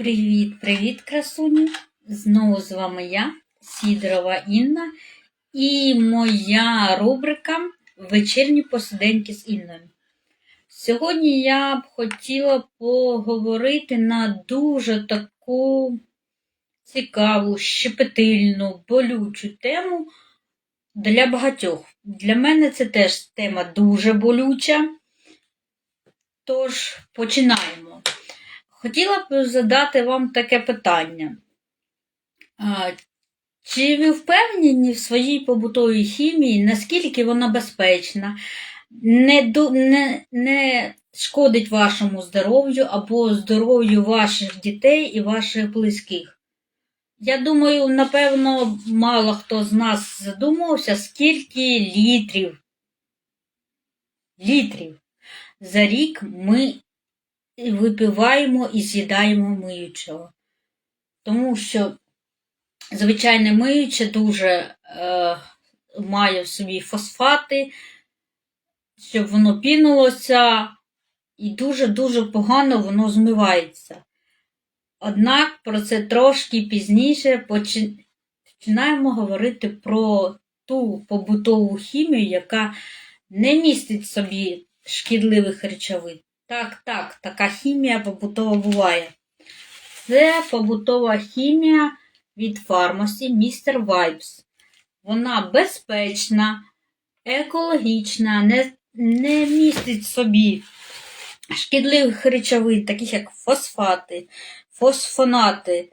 Привіт-привіт, красуні! Знову з вами я, Сідорова Інна, і моя рубрика Вечірні посиденьки з Інною. Сьогодні я б хотіла поговорити на дуже таку цікаву, щепетильну, болючу тему для багатьох. Для мене це теж тема дуже болюча. Тож починаємо. Хотіла б задати вам таке питання. Чи ви впевнені в своїй побутовій хімії, наскільки вона безпечна, не, не, не шкодить вашому здоров'ю або здоров'ю ваших дітей і ваших близьких? Я думаю, напевно, мало хто з нас задумався, скільки літрів, літрів за рік ми випиваємо і з'їдаємо миючого. Тому що звичайне миюче дуже е, має в собі фосфати, щоб воно пінулося, і дуже-дуже погано воно змивається. Однак про це трошки пізніше починаємо говорити про ту побутову хімію, яка не містить собі шкідливих речовин. Так, так, така хімія побутова буває. Це побутова хімія від фармасі Mr. Vibes. Вона безпечна, екологічна, не, не містить собі шкідливих речовин, таких як фосфати, фосфонати,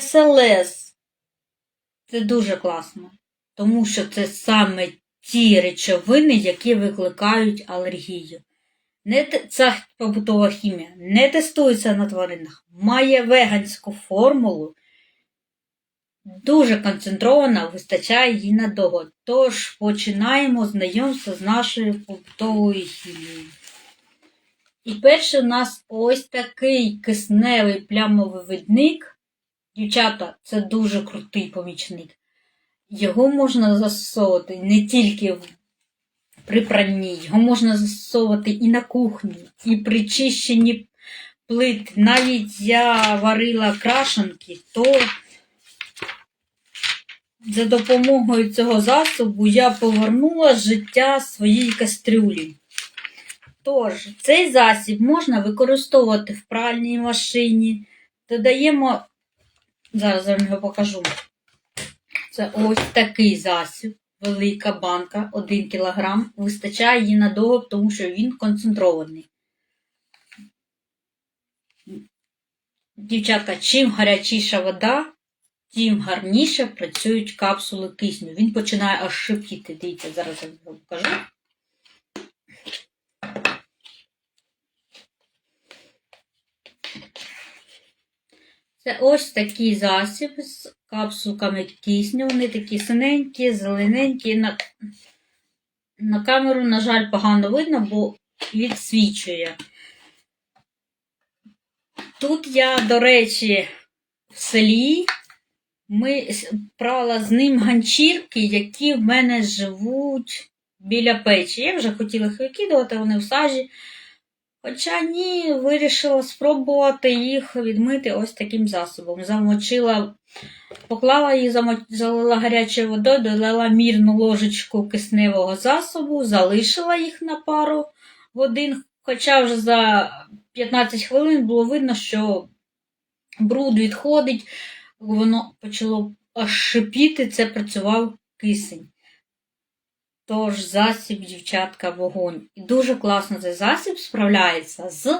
СЛС. Це дуже класно, тому що це саме ті речовини, які викликають алергію. Не ця побутова хімія не тестується на тваринах, має веганську формулу, дуже концентрована, вистачає її надовго. Тож починаємо знайомство з нашою побутовою хімією. І перший у нас ось такий кисневий плямовий видник. Дівчата, це дуже крутий помічник. Його можна застосовувати не тільки в при пранні. Його можна застосовувати і на кухні, і при чищенні плит. Навіть я варила крашенки, то за допомогою цього засобу я повернула життя своїй кастрюлі. Тож, цей засіб можна використовувати в пральній машині. Додаємо, зараз я вам його покажу. Це ось такий засіб велика банка 1 кг. Вистачає її надовго, тому що він концентрований. Дівчатка, чим гарячіша вода, тим гарніше працюють капсули кисню. Він починає аж шипіти. Дивіться, зараз я вам покажу. Це ось такий засіб з капсулками кисню. Вони такі синенькі, зелененькі. На, на камеру, на жаль, погано видно, бо відсвічує. Тут я, до речі, в селі ми брала з ним ганчірки, які в мене живуть біля печі. Я вже хотіла їх викидувати, вони в сажі. Хоча ні, вирішила спробувати їх відмити ось таким засобом. Замочила, поклала їх, залила гарячою водою, додала мірну ложечку кисневого засобу, залишила їх на пару годин. Хоча вже за 15 хвилин було видно, що бруд відходить, воно почало шипіти, це працював кисень. Тож засіб, дівчатка, вогонь. І дуже класно цей засіб справляється з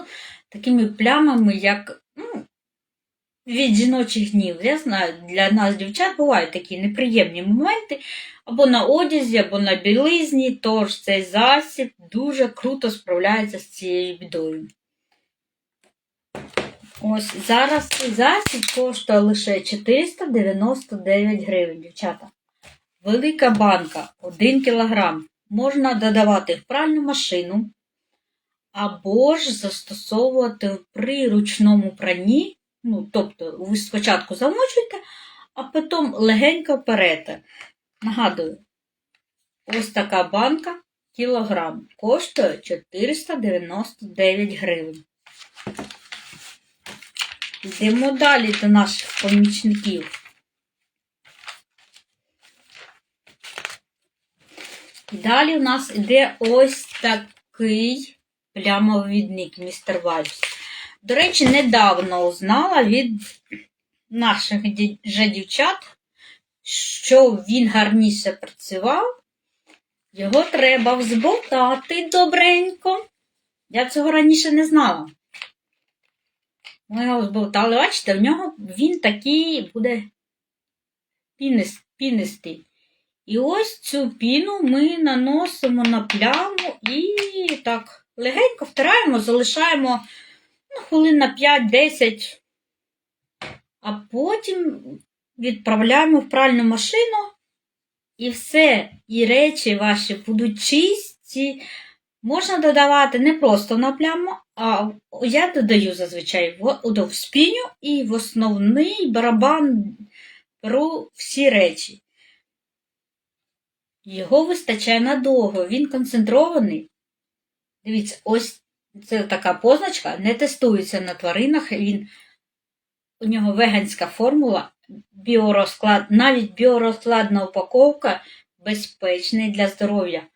такими плямами, як ну, від жіночих гнів. Я знаю, для нас, дівчат, бувають такі неприємні моменти або на одязі, або на білизні. Тож цей засіб дуже круто справляється з цією бідою. Ось зараз цей засіб коштує лише 499 гривень, дівчата. Велика банка 1 кг. Можна додавати в пральну машину, або ж застосовувати при ручному пранні. Ну, тобто, ви спочатку замочуєте, а потім легенько перете. Нагадую, ось така банка кілограм коштує 499 гривень. Йдемо далі до наших помічників. Далі у нас іде ось такий плямовідник містер Вайпс. До речі, недавно узнала від наших же дівчат, що він гарніше працював. Його треба взболтати добренько. Я цього раніше не знала. Ми його зболтали, бачите, в нього він такий буде пінистий. І ось цю піну ми наносимо на пляму і так легенько втираємо, залишаємо ну, хвилин на 5-10, а потім відправляємо в пральну машину. І все, і речі ваші будуть чисті. Можна додавати не просто на пляму, а я додаю зазвичай в, спіню і в основний барабан беру всі речі. Його вистачає надовго, він концентрований. Дивіться, ось це така позначка, не тестується на тваринах. Він, у нього веганська формула, біорозклад, навіть біорозкладна упаковка безпечний для здоров'я.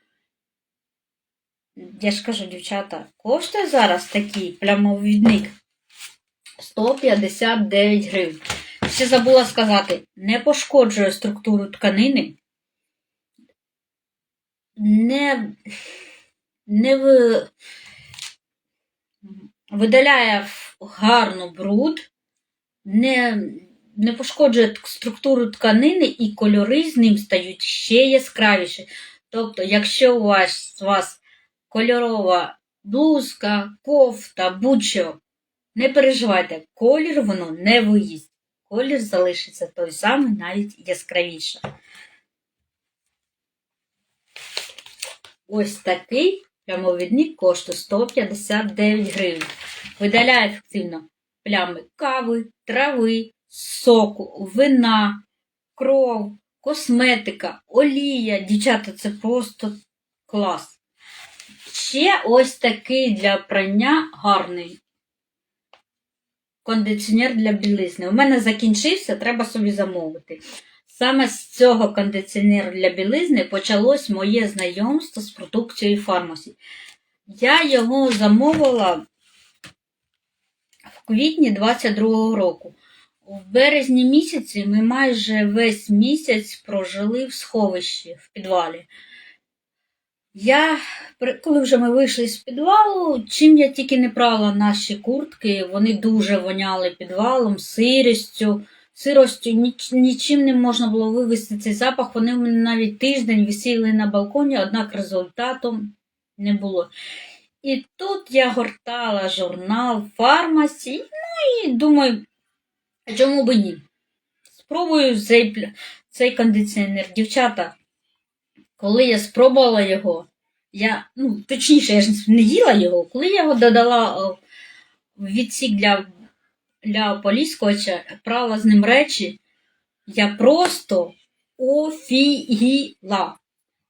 Я ж кажу, дівчата, коштує зараз такий плямовідник 159 гривень. Ще забула сказати, не пошкоджує структуру тканини, не, не ви, видаляє гарно бруд, не, не пошкоджує структуру тканини і кольори з ним стають ще яскравіші. Тобто, якщо у вас, у вас кольорова блузка, кофта, будь-що, не переживайте, колір воно не виїсть. Колір залишиться той самий, навіть яскравіше. Ось такий прямовідник коштує 159 гривень. Видаляє ефективно плями кави, трави, соку, вина, кров, косметика, олія. Дівчата, це просто клас. Ще ось такий для прання гарний кондиціонер для білизни. У мене закінчився, треба собі замовити. Саме з цього кондиціонеру для білизни почалось моє знайомство з продукцією фармасі. Я його замовила в квітні 22-го року. В березні місяці ми майже весь місяць прожили в сховищі в підвалі. Я, коли вже ми вийшли з підвалу, чим я тільки не прала наші куртки, вони дуже воняли підвалом, сирістю, сиростю, ніч- нічим не можна було вивести цей запах. Вони в мене навіть тиждень висіли на балконі, однак результату не було. І тут я гортала журнал фармасі, ну і думаю, чому би ні? Спробую цей, цей кондиціонер. Дівчата, коли я спробувала його, я, ну, точніше, я ж не їла його, коли я його додала в відсік для, для поліскувача, прала з ним речі, я просто офігіла.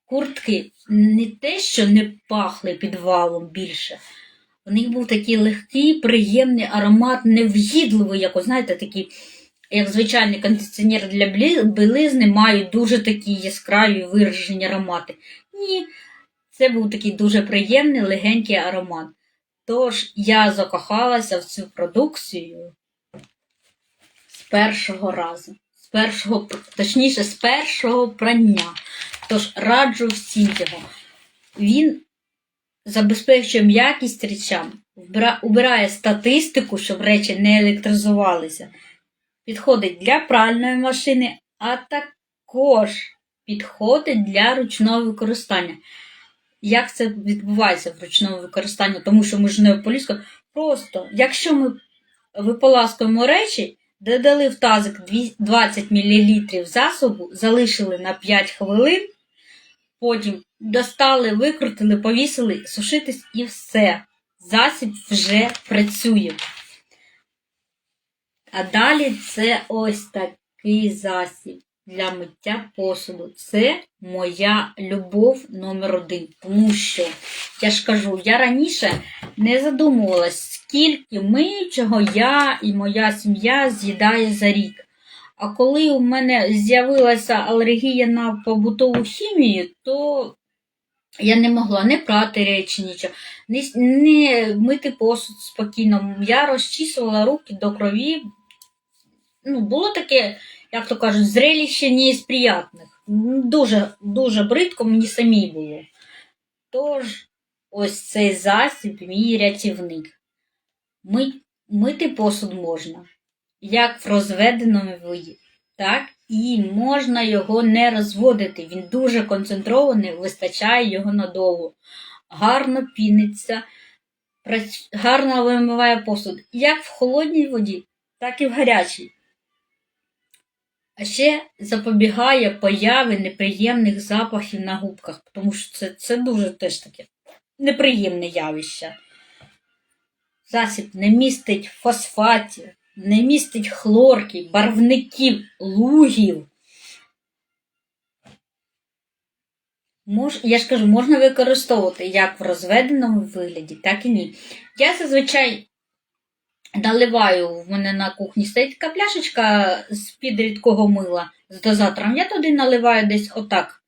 Куртки не те, що не пахли підвалом більше. У них був такий легкий, приємний аромат, нев'їдливий, як, знаєте, такий, як звичайний кондиціонер для білизни, мають дуже такі яскраві виражені аромати. Ні, це був такий дуже приємний, легенький аромат. Тож я закохалася в цю продукцію першого разу. З першого, точніше, з першого прання. Тож раджу всім його. Він забезпечує м'якість речам, убирає статистику, щоб речі не електризувалися. Підходить для пральної машини, а також підходить для ручного використання. Як це відбувається в ручному використанні? Тому що ми ж не поліскуємо. Просто, якщо ми виполаскуємо речі, додали в тазик 20 мл засобу, залишили на 5 хвилин, потім достали, викрутили, повісили, сушитись і все. Засіб вже працює. А далі це ось такий засіб для миття посуду. Це моя любов номер один. Тому що, я ж кажу, я раніше не задумувалась, скільки миючого я і моя сім'я з'їдає за рік. А коли у мене з'явилася алергія на побутову хімію, то я не могла не прати речі, нічого, не, не мити посуд спокійно. Я розчісувала руки до крові. Ну, було таке, як то кажуть, зрелище не із приятних. Дуже, дуже бридко мені самій було. Тож, ось цей засіб мій рятівник. Ми, мити посуд можна, як в розведеному виді, так і можна його не розводити. Він дуже концентрований, вистачає його надовго. Гарно піниться, гарно вимиває посуд як в холодній воді, так і в гарячій. А ще запобігає появи неприємних запахів на губках, тому що це, це дуже теж таке неприємне явище. Засіб не містить фосфатів, не містить хлорки, барвників, лугів. Мож, я ж кажу, можна використовувати як в розведеному вигляді, так і ні. Я зазвичай наливаю, в мене на кухні стоїть така пляшечка з-під рідкого мила з дозатором. Я туди наливаю десь отак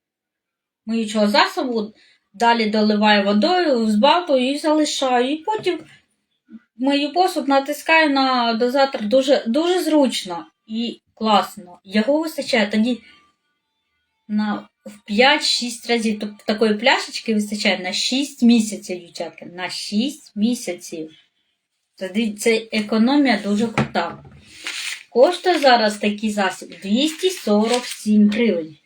миючого засобу, далі доливаю водою, збавлю і залишаю. І потім мию посуд, натискаю на дозатор дуже, дуже зручно і класно. Його вистачає тоді на в 5-6 разів. Тобто такої пляшечки вистачає на 6 місяців, дівчатка. На 6 місяців. Тоді це економія дуже крута. Коштує зараз такий засіб 247 гривень.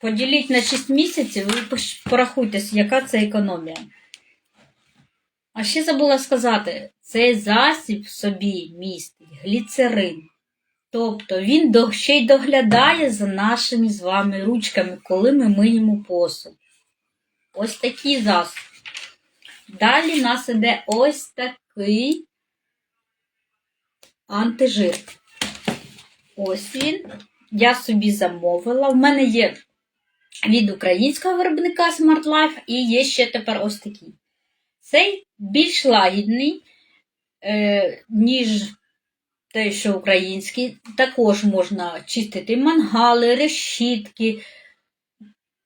Поділіть на 6 місяців і пош- порахуйте, яка це економія. А ще забула сказати, цей засіб в собі містить гліцерин. Тобто він ще й доглядає за нашими з вами ручками, коли ми миємо посуд. Ось такий засіб. Далі в нас іде ось такий антижир. Ось він. Я собі замовила. В мене є від українського виробника Smart Life і є ще тепер ось такий. Цей більш лагідний, е, ніж той, що український. Також можна чистити мангали, решітки,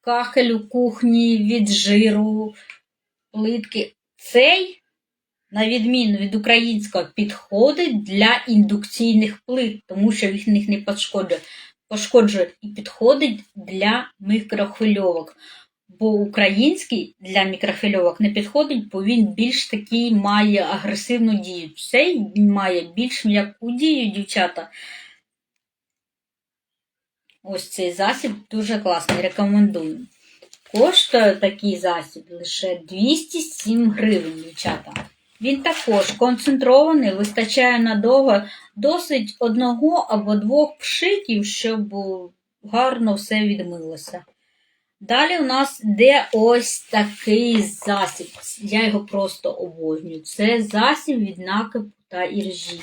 кахель у кухні від жиру, плитки. Цей, на відміну від українського, підходить для індукційних плит, тому що їх не пошкоджує. Пошкоджує і підходить для мікрохвильовок. Бо український для мікрохвильовок не підходить, бо він більш такий має агресивну дію. Цей має більш м'яку дію, дівчата. Ось цей засіб дуже класний, рекомендую. Коштує такий засіб лише 207 гривень, дівчата. Він також концентрований, вистачає надовго досить одного або двох пшиків, щоб гарно все відмилося. Далі у нас йде ось такий засіб. Я його просто обожнюю. Це засіб від накипу та іржі.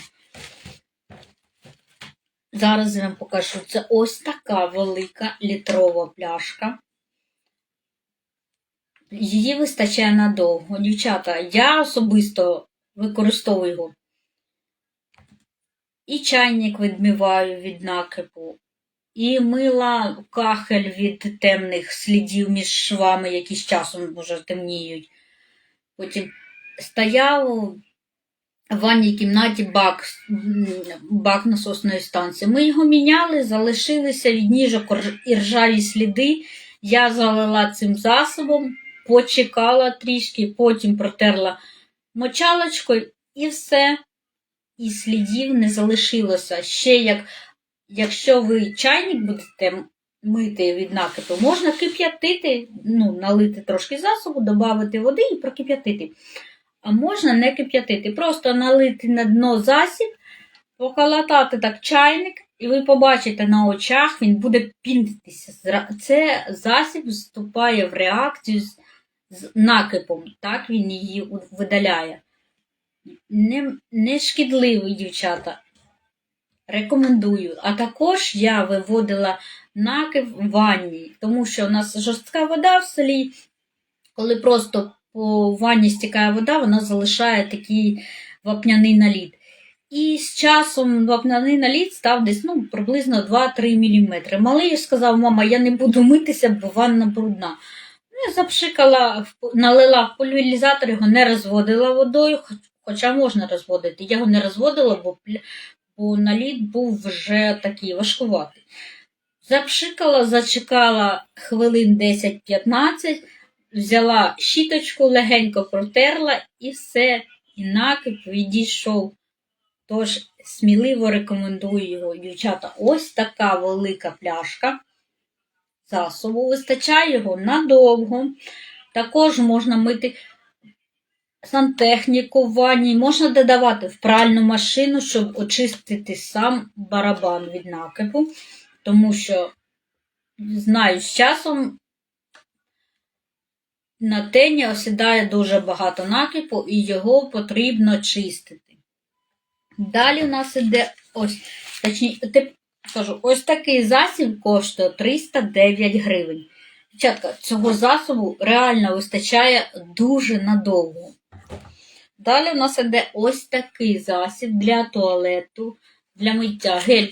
Зараз я вам покажу. Це ось така велика літрова пляшка. Її вистачає надовго. Дівчата, я особисто використовую його. І чайник відмиваю від накипу, і мила кахель від темних слідів між швами, які з часом вже темніють. Потім стояв в ванній кімнаті бак, бак насосної станції. Ми його міняли, залишилися від ніжок і ржаві сліди. Я залила цим засобом, почекала трішки, потім протерла мочалочкою і все. І слідів не залишилося. Ще як, якщо ви чайник будете мити від накипу, можна кип'ятити, ну, налити трошки засобу, додати води і прокип'ятити. А можна не кип'ятити, просто налити на дно засіб, поколотати так чайник, і ви побачите на очах, він буде пінитися. Зра- Це засіб вступає в реакцію з, з накипом, так він її видаляє. Не, не шкідливий, дівчата. Рекомендую. А також я виводила накив в ванні, тому що у нас жорстка вода в селі, коли просто по ванні стікає вода, вона залишає такий вапняний наліт. І з часом вапняний наліт став десь ну, приблизно 2-3 мм. Малий сказав, мама, я не буду митися, бо ванна брудна. Ну, запшикала, налила в пульверізатор, його не розводила водою, хоча можна розводити. Я його не розводила, бо, бо наліт був вже такий важкуватий. Запшикала, зачекала хвилин 10-15, взяла щіточку, легенько протерла і все, і накип відійшов. Тож сміливо рекомендую його, дівчата. Ось така велика пляшка засобу. Вистачає його надовго. Також можна мити сантехніку в можна додавати в пральну машину, щоб очистити сам барабан від накипу, тому що, знаю, з часом на тені осідає дуже багато накипу і його потрібно чистити. Далі у нас іде ось, точніше, тип, кажу, ось такий засіб коштує 309 гривень. Дівчатка, цього засобу реально вистачає дуже надовго. Далі у нас іде ось такий засіб для туалету, для миття гель.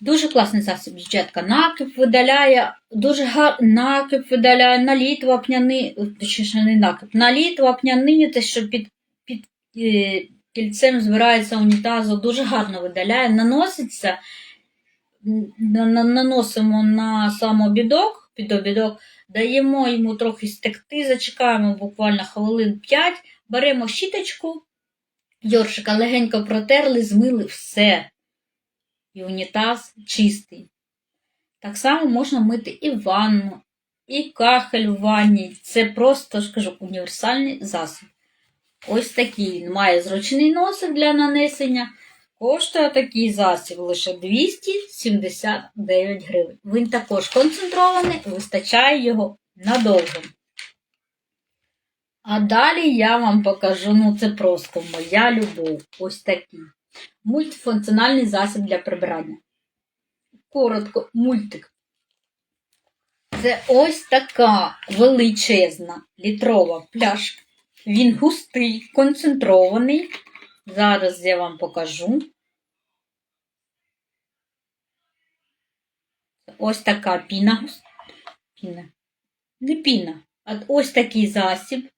Дуже класний засіб, дівчатка. Накип видаляє, дуже гар... накип видаляє, наліт вапняний, точніше не накип, наліт вапняний, те, що під, під е, кільцем збирається унітазу, дуже гарно видаляє, наноситься, наносимо на сам обідок, під обідок, даємо йому трохи стекти, зачекаємо буквально хвилин 5, беремо щіточку, йоршика легенько протерли, змили все. І унітаз чистий. Так само можна мити і ванну, і кахель в ванні. Це просто, скажу, універсальний засіб. Ось такий має зручний носик для нанесення. Коштує такий засіб лише 279 гривень. Він також концентрований, вистачає його надовго. А далі я вам покажу, ну це просто моя любов. Ось такий. Мультифункціональний засіб для прибирання. Коротко, мультик. Це ось така величезна літрова пляшка. Він густий, концентрований. Зараз я вам покажу. Ось така піна. Піна. Не піна, а ось такий засіб.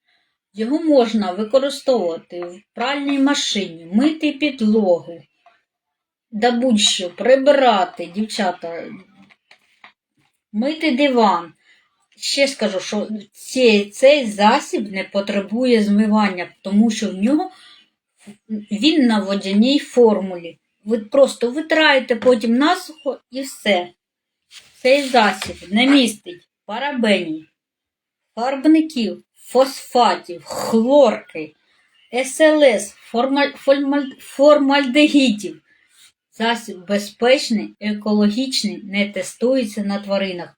Його можна використовувати в пральній машині, мити підлогу, да будь-що, прибирати, дівчата, мити диван. Ще скажу, що цей, цей засіб не потребує змивання, тому що в нього він на водяній формулі. Ви просто витираєте потім насухо і все. Цей засіб не містить парабенів, фарбників, фосфатів, хлорки, СЛС, формаль, формаль, формальдегідів. Засіб безпечний, екологічний, не тестується на тваринах.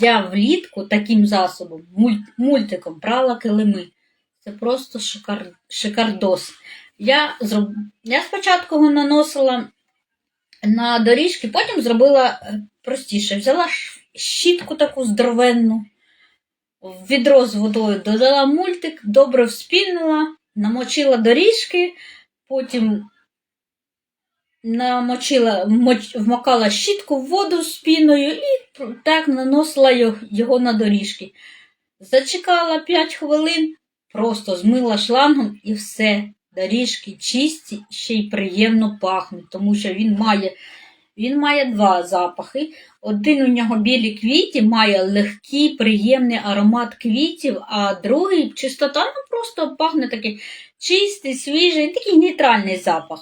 Я влітку таким засобом, муль- мультиком прала килими. Це просто шикар, шикардос. Я, зроб... я спочатку його наносила на доріжки, потім зробила е, простіше. Взяла щітку таку здоровенну, відро з водою додала мультик, добре вспінила, намочила доріжки, потім намочила, моч, вмокала щітку в воду з і так наносила його на доріжки. Зачекала 5 хвилин, просто змила шлангом і все. Доріжки чисті, ще й приємно пахнуть, тому що він має, він має два запахи. Один у нього білі квіті, має легкий, приємний аромат квітів, а другий чистота, ну просто пахне такий чистий, свіжий, такий нейтральний запах.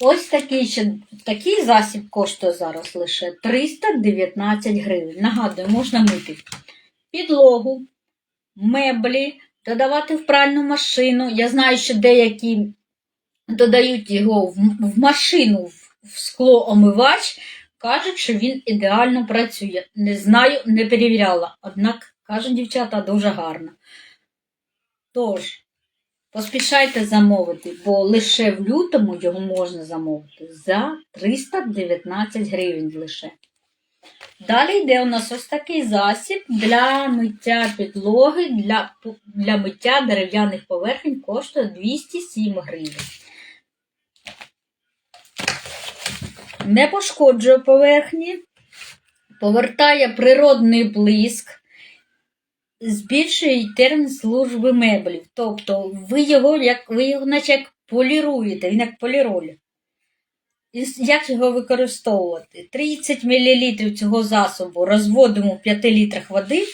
Ось такий ще такий засіб коштує зараз лише 319 гривень. Нагадую, можна мити підлогу, меблі, додавати в пральну машину. Я знаю, що деякі додають його в, машину, в, в склоомивач, кажуть, що він ідеально працює. Не знаю, не перевіряла. Однак, кажуть дівчата, дуже гарно. Тож, Поспішайте замовити, бо лише в лютому його можна замовити за 319 гривень лише. Далі йде у нас ось такий засіб для миття підлоги, для, для миття дерев'яних поверхень коштує 207 гривень. Не пошкоджує поверхні, повертає природний блиск, збільшує термін служби меблів. Тобто ви його, як, ви його наче як поліруєте, він як поліроль. Як його використовувати? 30 мл цього засобу розводимо в 5 літрах води,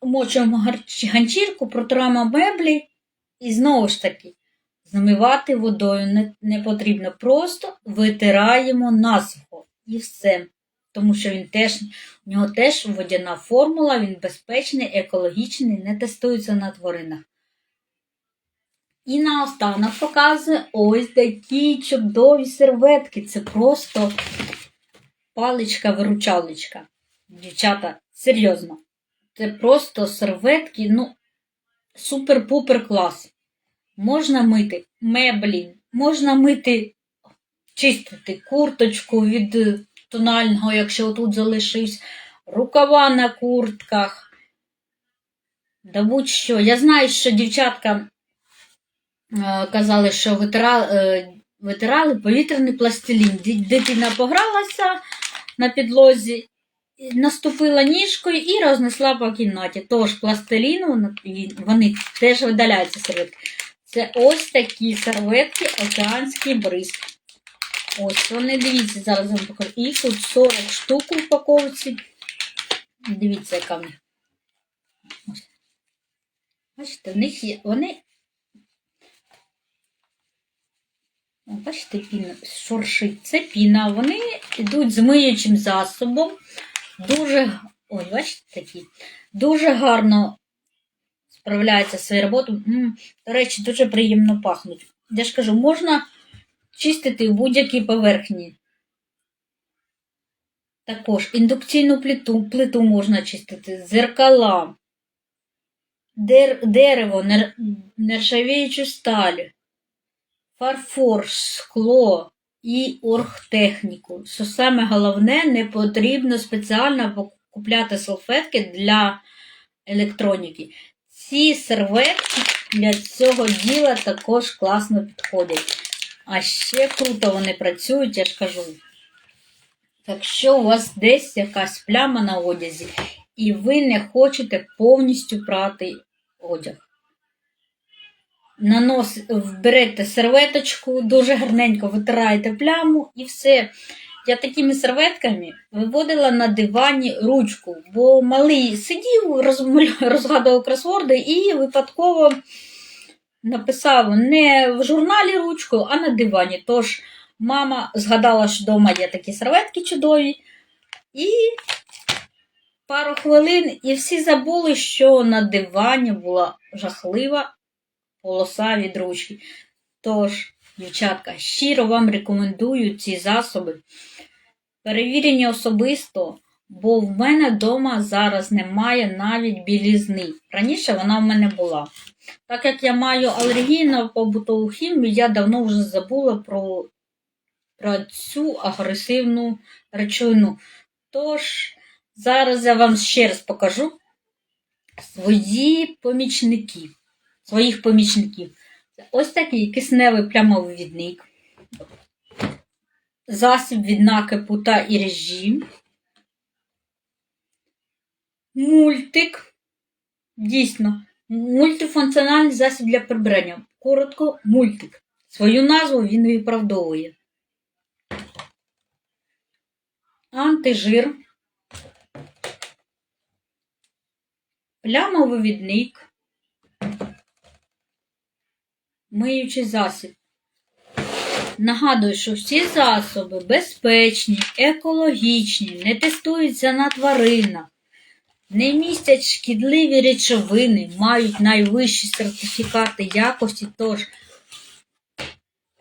вмочуємо ганчірку, протираємо меблі і знову ж таки змивати водою не, не потрібно. Просто витираємо насухо і все. Тому що він теж, у нього теж водяна формула, він безпечний, екологічний, не тестується на тваринах. І наостанок показує ось такі чудові серветки. Це просто паличка-виручалочка. Дівчата, серйозно. Це просто серветки, ну, супер-пупер клас. Можна мити меблі, можна мити, чистити курточку від е, тонального, якщо тут залишився, рукава на куртках. Да будь-що. Я знаю, що дівчатка казали, що витира, е, витирали повітряний пластилін. Дитина погралася на підлозі, наступила ніжкою і рознесла по кімнаті. Тож пластиліну вони теж видаляються серветки. Це ось такі серветки океанський бриз. Ось вони, дивіться, зараз вам покажу. Їх тут 40 штук у упаковці. Дивіться, яка в них. Бачите, в них є. Вони. О, Бачите, піна шуршить. Це піна. Вони йдуть з миючим засобом. Дуже. Ой, бачите такі. Дуже гарно справляються своєю роботою. До речі, дуже приємно пахнуть. Я ж кажу, можна чистити в будь-якій поверхні. Також індукційну плиту, плиту можна чистити, зеркала, дер, дерево, нер, нержавіючу сталь, фарфор, скло і оргтехніку. Що саме головне, не потрібно спеціально купляти салфетки для електроніки. Ці серветки для цього діла також класно підходять. А ще круто вони працюють, я ж кажу. Якщо у вас десь якась пляма на одязі, і ви не хочете повністю прати одяг. Нанос, берете серветочку, дуже гарненько витираєте пляму і все. Я такими серветками виводила на дивані ручку, бо малий сидів, розгадував кросворди і випадково написав не в журналі ручку, а на дивані. Тож мама згадала, що вдома є такі серветки чудові, і пару хвилин, і всі забули, що на дивані була жахлива полоса від ручки. Тож, дівчатка, щиро вам рекомендую ці засоби. Перевірені особисто, бо в мене вдома зараз немає навіть білізни. Раніше вона в мене була. Так як я маю алергію на побутову хімію, я давно вже забула про, про цю агресивну речовину. Тож, зараз я вам ще раз покажу свої помічники, своїх помічників. Ось такий кисневий плямовидник, засіб від накипу та і режим, мультик, дійсно, мультифункціональний засіб для прибирання. Коротко, мультик. Свою назву він виправдовує. Антижир, плямовивідник, миючий засіб. Нагадую, що всі засоби безпечні, екологічні, не тестуються на тваринах, не містять шкідливі речовини, мають найвищі сертифікати якості, тож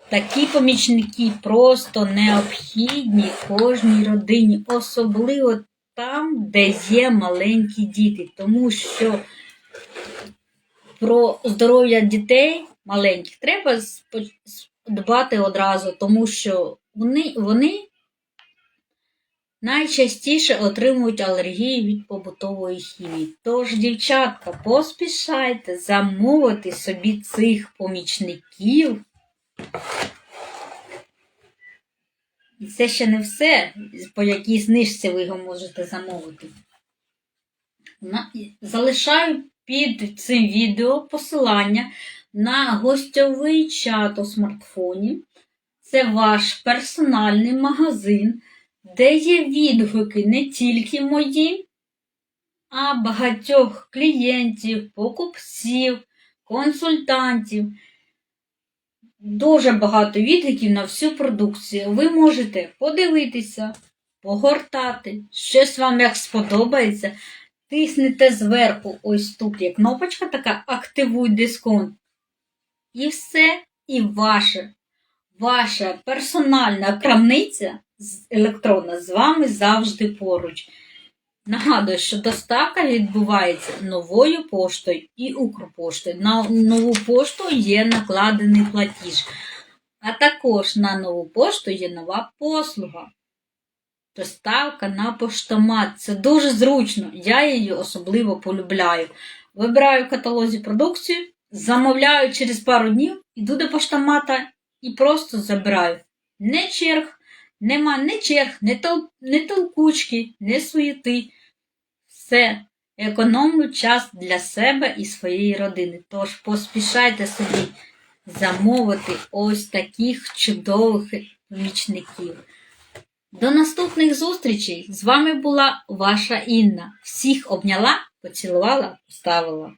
такі помічники просто необхідні кожній родині, особливо там, де є маленькі діти, тому що про здоров'я дітей маленьких треба дбати одразу, тому що вони, вони найчастіше отримують алергію від побутової хімії. Тож, дівчатка, поспішайте замовити собі цих помічників. І це ще не все, по якій знижці ви його можете замовити. Залишаю під цим відео посилання на гостьовий чат у смартфоні. Це ваш персональний магазин, де є відгуки не тільки мої, а багатьох клієнтів, покупців, консультантів. Дуже багато відгуків на всю продукцію. Ви можете подивитися, погортати, щось вам як сподобається. Тиснете зверху, ось тут є кнопочка така Активуй дисконт. І все, і ваше, ваша персональна крамниця електронна з вами завжди поруч. Нагадую, що доставка відбувається новою поштою і Укрпоштою. На нову пошту є накладений платіж, а також на нову пошту є нова послуга. Доставка на поштомат. Це дуже зручно. Я її особливо полюбляю. Вибираю в каталозі продукцію, замовляю через пару днів, іду до поштомата і просто забираю. Не черг, нема не черг, не, тол, не толкучки, не суєти. Все. Економлю час для себе і своєї родини. Тож поспішайте собі замовити ось таких чудових помічників. До наступних зустрічей! З вами була ваша Інна. Всіх обняла, поцілувала, поставила.